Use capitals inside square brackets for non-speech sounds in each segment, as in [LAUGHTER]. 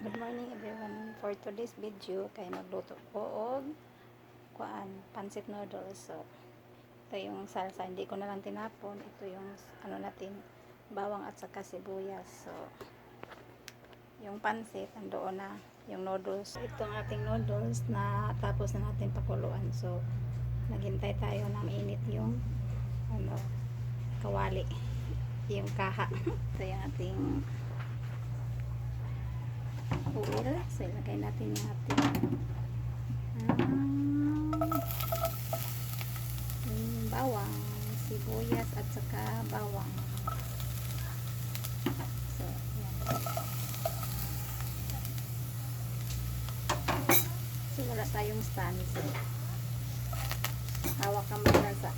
Good morning everyone. For today's video, kay magluto ko og kuan, pancit noodles. So, ito yung salsa. Hindi ko na lang tinapon. Ito yung ano natin, bawang at saka sibuyas. So, yung pancit, andoon na yung noodles. Ito ang ating noodles na tapos na natin pakuluan. So, naghintay tayo na mainit yung ano, kawali. Yung kaha. [LAUGHS] Ito yung ating So, ilagay natin yung ating um, bawang, sibuyas at saka bawang. So, yan. So, wala tayong stand. So, hawak ka muna sa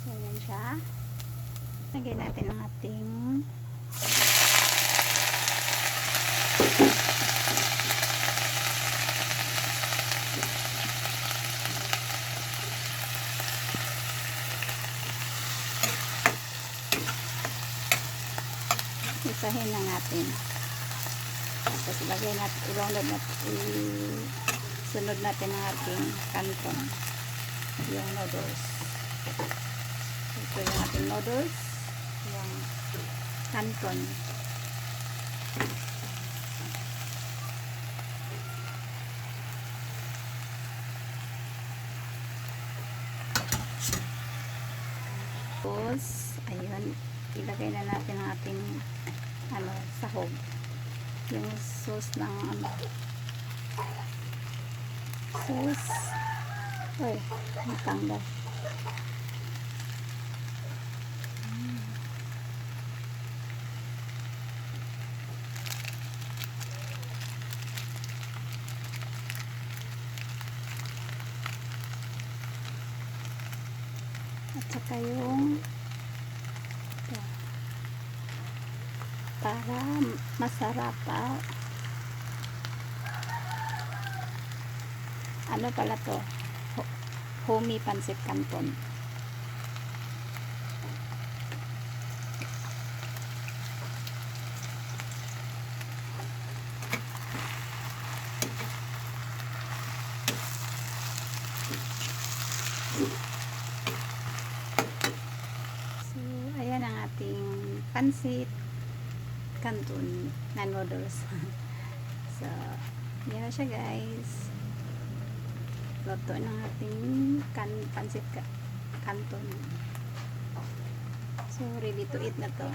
So, yan siya. Lagay natin ang ating isahin na natin. Tapos ilagay natin, ilunod natin, sunod natin ang ating kanton yung noodles. Ito yung ating noodles. Yung canton. Tapos, ayun, ilagay na natin ang ating ano, sahog. Yung sauce ng ano, sauce. Uy, natanggal. At saka yung para masarap pa. Ano pala to? Ho- Homey pancit canton. So, ayan ang ating pancit canton na noodles. [LAUGHS] so, yan na siya guys. Luto ng ating kan pancit ka canton. So, ready to eat na to.